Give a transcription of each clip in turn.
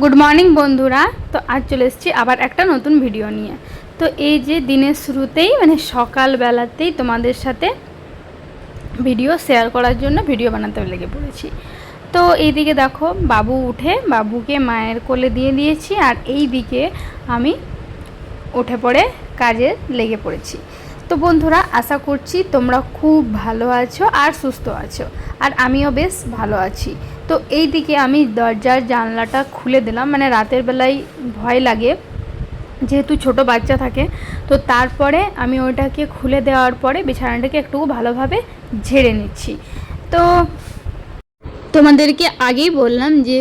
Good morning বন্ধুরা। তো আজ চলে এসেছি আবার একটা নতুন ভিডিও নিয়ে। তো এই যে দিনের শুরুতেই মানে সকালবেলাতেই তোমাদের সাথে ভিডিও শেয়ার করার জন্য ভিডিও বানাতে লেগে পড়েছি। তো এইদিকে দেখো, বাবু উঠে, বাবুকে মায়ের কোলে দিয়ে দিয়েছি আর এই দিকে আমি উঠে পড়ে কাজে লেগে পড়েছি। তো বন্ধুরা, আশা করছি তোমরা খুব ভালো আছো আর সুস্থ আছো। আর আমিও বেশ ভালো আছি। তো এই দিকে আমি দরজার জানলাটা খুলে দিলাম। মানে রাতের বেলায় ভয় লাগে, যেহেতু ছোট বাচ্চা থাকে। তো তারপরে আমি ওইটাকে খুলে দেওয়ার পরে বিছানাটাকে একটু ভালোভাবে ঝেড়ে নিচ্ছি। তো তোমাদেরকে আগেই বললাম যে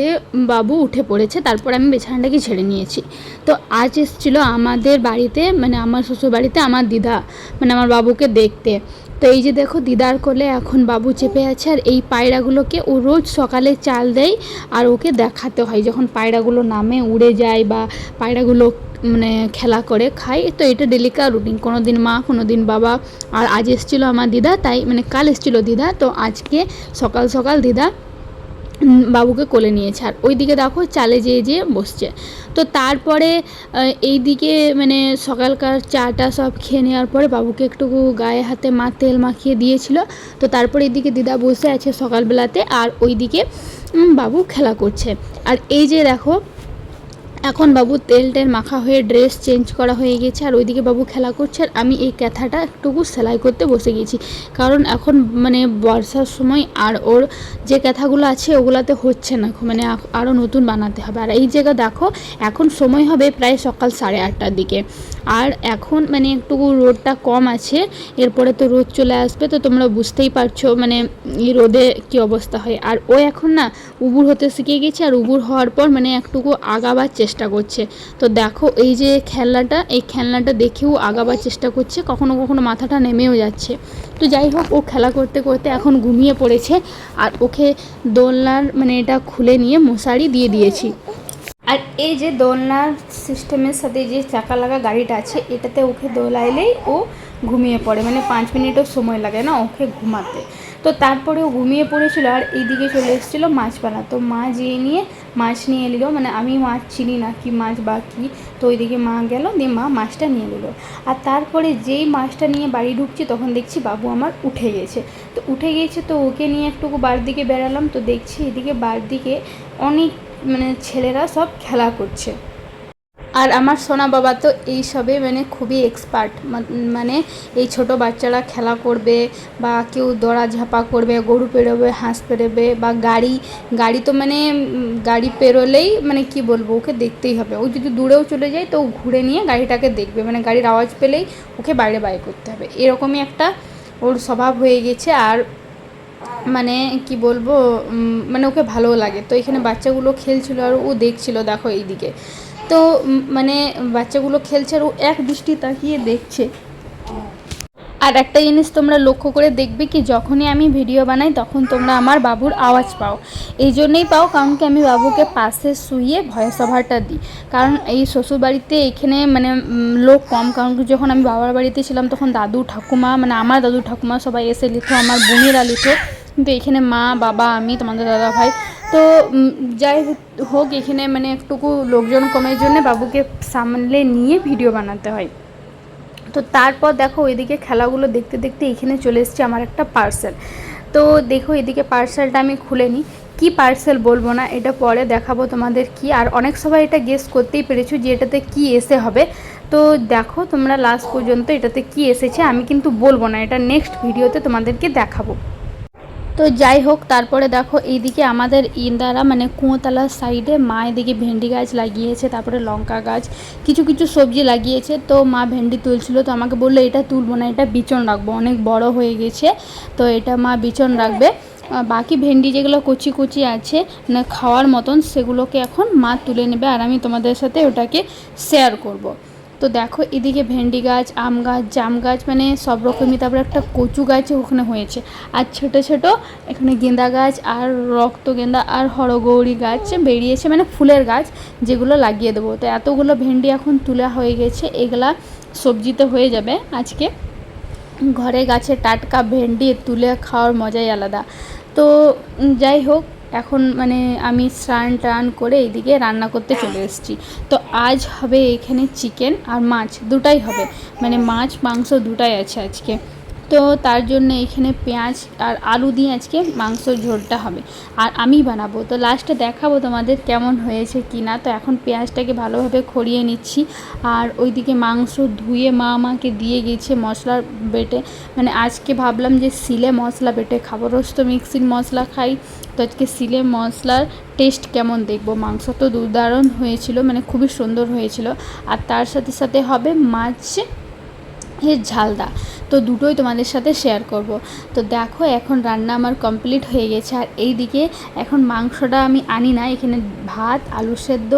বাবু উঠে পড়েছে, তারপর আমি বিছানাটাকে ছেড়ে নিয়েছি। তো আজ এসেছিল আমাদের বাড়িতে মানে আমার শ্বশুর বাড়িতে আমার দিদা মানে আমার বাবুকে দেখতে। তো এই যে দেখো দিদার কোলে এখন বাবু চেপে আছে, আর এই পায়রাগুলোকে ও রোজ সকালে চাল দেয়, আর ওকে দেখাতে হয়। যখন পায়রাগুলো নামে, উড়ে যায় বা পায়রাগুলো মানে খেলা করে, খায়, তো এটা ডেলিকার রুটিন। কোনো দিন মা কোনো দিন বাবা, আর আজ এসেছিল আমার দিদা, তাই মানে কাল এসেছিল দিদা, তো আজকে সকাল সকাল দিদা বাবুকে কোলে নিয়েছে। আর ওইদিকে দেখো চালে যেয়ে যেয়ে বসছে। তো তারপরে এই দিকে মানে সকালকার চাটা সব খেয়ে নেওয়ার পরে বাবুকে একটু গায়ে হাতে মা তেল মাখিয়ে দিয়েছিল। তো তারপরে এইদিকে দিদা বসে আছে সকালবেলাতে। আর ওইদিকে দিকে বাবু খেলা করছে। আর এই যে দেখো এখন বাবু তেল টেল মাখা হয়ে ড্রেস চেঞ্জ করা হয়ে গেছে, আর ওইদিকে বাবু খেলা করছে, আর আমি এই ক্যাথাটা একটুকু সেলাই করতে বসে গেছি। কারণ এখন মানে বর্ষার সময় আর ওর যে ক্যাথাগুলো আছে ওগুলাতে হচ্ছে না মানে আরও নতুন বানাতে হবে। আর এই জায়গা দেখো, এখন সময় হবে প্রায় সকাল সাড়ে আটটার দিকে। আর এখন মানে একটু রোদটা কম আছে, এরপরে তো রোদ চলে আসবে, তো তোমরা বুঝতেই পারছ মানে এই রোদে কি অবস্থা হয়। আর ও এখন না উবুর হতে শিখে গেছে, আর উবুর হওয়ার পর মানে একটুকু আগাবার চেষ্টা করছে। তো দেখো এই যে খেলনাটা, এই খেলনাটা দেখেও আগাবার চেষ্টা করছে, কখনো কখনো মাথাটা নেমেও যাচ্ছে। তো যাই হোক, ও খেলা করতে করতে এখন ঘুমিয়ে পড়েছে, আর ওকে দোলনার মানে এটা খুলে নিয়ে মশারি দিয়ে দিয়েছি। আর এই যে দোলনার সিস্টেমের সাথে যে চাকা লাগা গাড়িটা আছে, এটাতে ওকে দোলাইলেই ও ঘুমিয়ে পড়ে। মানে পাঁচ মিনিটও সময় লাগে না ওকে ঘুমাতে। তো তারপরে ও ঘুমিয়ে পড়েছিল আর এইদিকে চলে এসেছিল মাছপালা। তো মা যেয়ে নিয়ে মাছ নিয়ে এলো মানে আমি মাছ চিনি না কি মাছ বা কী। তো ওইদিকে মা গেল, দিয়ে মা মাছটা নিয়ে নিল আর তারপরে যেই মাছটা নিয়ে বাড়ি ঢুকছি, তখন দেখছি বাবু আমার উঠে গেছে। তো উঠে গিয়েছে তো ওকে নিয়ে একটুকু বার দিকে বেরালাম তো দেখছি এদিকে বার দিকে অনেক মানে ছেলেরা সব খেলা করছে। আর আমার সোনা বাবা তো এই সবে মানে খুবই এক্সপার্ট মানে এই ছোট বাচ্চারা খেলা করবে বা কেউ দড়া ঝাপা করবে, গরু পেরোবে, হাঁস পেরোবে বা গাড়ি গাড়ি তো মানে গাড়ি পেরোলেই মানে কি বলব, ওকে দেখতেই হবে। ও যদি দূরেও চলে যায় তো ঘুরে নিয়ে গাড়িটাকে দেখবে। মানে গাড়ির আওয়াজ পেলেই ওকে বাইরে বাইরে করতে হবে। এরকমই একটা ওর স্বভাব হয়ে গেছে আর মানে কি বলব মানে ওকে ভালো লাগে। তো এখানে বাচ্চাগুলো খেলছিল আর ও দেখছিল, দেখো এইদিকে। তো মানে বাচ্চাগুলো খেলছে আর ও এক দৃষ্টি তাকিয়ে দেখছে। আর একটা জিনিস তোমরা লক্ষ্য করে দেখবে কি, যখনই আমি ভিডিও বানাই তখন তোমরা আমার বাবুর আওয়াজ পাও। এই জন্যেই পাও, কারণ কি আমি বাবুকে পাশে শুয়ে ভয়েস ওভারটা দিই। কারণ এই শ্বশুরবাড়িতে এখানে মানে লোক কম। কারণ যখন আমি বাবার বাড়িতে ছিলাম তখন দাদু ঠাকুমা মানে আমার দাদু ঠাকুমা সবাই এসে লিখো আমার বোনেরা লিখত কিন্তু এখানে মা, বাবা, আমি, তোমাদের দাদা ভাই তো যাই হোক, এখানে মানে একটুকু লোকজন কমের জন্য বাবুকে সামলে নিয়ে ভিডিও বানাতে হয়। তো তারপর দেখো, ওইদিকে খেলাগুলো দেখতে দেখতে এখানে চলে এসছে আমার একটা পার্সেল তো দেখো, এদিকে পার্সেলটা আমি খুলে নিই। কী পার্সেল বলব না, এটা পরে দেখাবো তোমাদের কি। আর অনেক সবাই এটা গেস করতেই পেরেছ যে এটাতে কি এসে হবে। তো দেখো, তোমরা লাস্ট পর্যন্ত এটাতে কি এসেছে, আমি কিন্তু বলব না, এটা নেক্সট ভিডিওতে তোমাদেরকে দেখাবো। তো যাই হোক, তারপরে দেখো এইদিকে আমাদের ইন্দারা মানে কুঁয়োতলার সাইডে মা এদিকে ভেন্ডি গাছ লাগিয়েছে, তারপরে লঙ্কা গাছ, কিছু কিছু সবজি লাগিয়েছে তো মা ভেন্ডি তুলছিল, তো আমাকে বলল, এটা তুলবো না, এটা বিচন রাখব, অনেক বড় হয়ে গেছে, তো এটা মা বিচন রাখবে বাকি ভেন্ডি যেগুলো কচি কচি আছে মানে খাওয়ার মতন, সেগুলোকে এখন মা তুলে নেবে, আর আমি তোমাদের সাথে ওটাকে শেয়ার করব। তো দেখো, এদিকে ভেন্ডি গাছ, আম গাছ, জাম গাছ মানে সব রকমই তারপরে একটা কচু গাছ ওখানে হয়েছে। আর ছোট ছোট এখানে গেঁদা গাছ আর রক্ত গেঁদা আর হরগৌরী গাছ বেরিয়েছে মানে ফুলের গাছ যেগুলো লাগিয়ে দেবো। তো এতগুলো ভেন্ডি এখন তোলা হয়ে গেছে, এগুলা সবজিতে হয়ে যাবে আজকে। ঘরে গাছে টাটকা ভেন্ডি তুলে খাওয়ার মজাই আলাদা। তো যাই হোক এখন মানে আমি স্নান টান করে এইদিকে রান্না করতে চলে এসেছি। তো আজ হবে এখানে চিকেন আর মাছ, দুটাই হবে। মানে মাছ, মাংস দুটাই আছে আজকে। তো তার জন্য এখানে পেঁয়াজ আর আলু দিয়ে আজকে মাংসর ঝোলটা হবে। আর আমি বানাবো। তো লাস্টে দেখাবো তোমাদের কেমন হয়েছে কি না তো এখন পেঁয়াজটাকে ভালোভাবে খড়িয়ে নিচ্ছি। আর ওইদিকে মাংস ধুয়ে মা আমাকে দিয়ে গেছে মশলা বেটে। মানে আজকে ভাবলাম যে সিলে মশলা বেটে খাব। রোজ তো মিক্সির মশলা খাই। তো আজকে সিলে মশলার টেস্ট কেমন দেখব? মাংস তো দুর্দারুণ হয়েছিল মানে খুবই সুন্দর হয়েছিল। আর তার সাথে সাথে হবে মাছ এর ঝালদা। তো দুটোই তোমাদের সাথে শেয়ার করব। তো দেখো, এখন রান্না আমার কমপ্লিট হয়ে গেছে। আর এই দিকে এখন মাংসটা আমি আনি না। এখানে ভাত, আলু সেদ্ধ,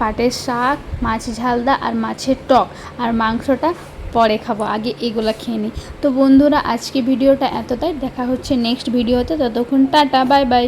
পাটের শাক, মাছ ঝালদা আর মাছের টক। আর মাংসটা পরে খাব। আগে এগুলো খেয়ে নিই। তো বন্ধুরা, আজকে ভিডিওটা এতটাই। দেখা হচ্ছে নেক্সট ভিডিওতে ততক্ষণ টাটা বাই বাই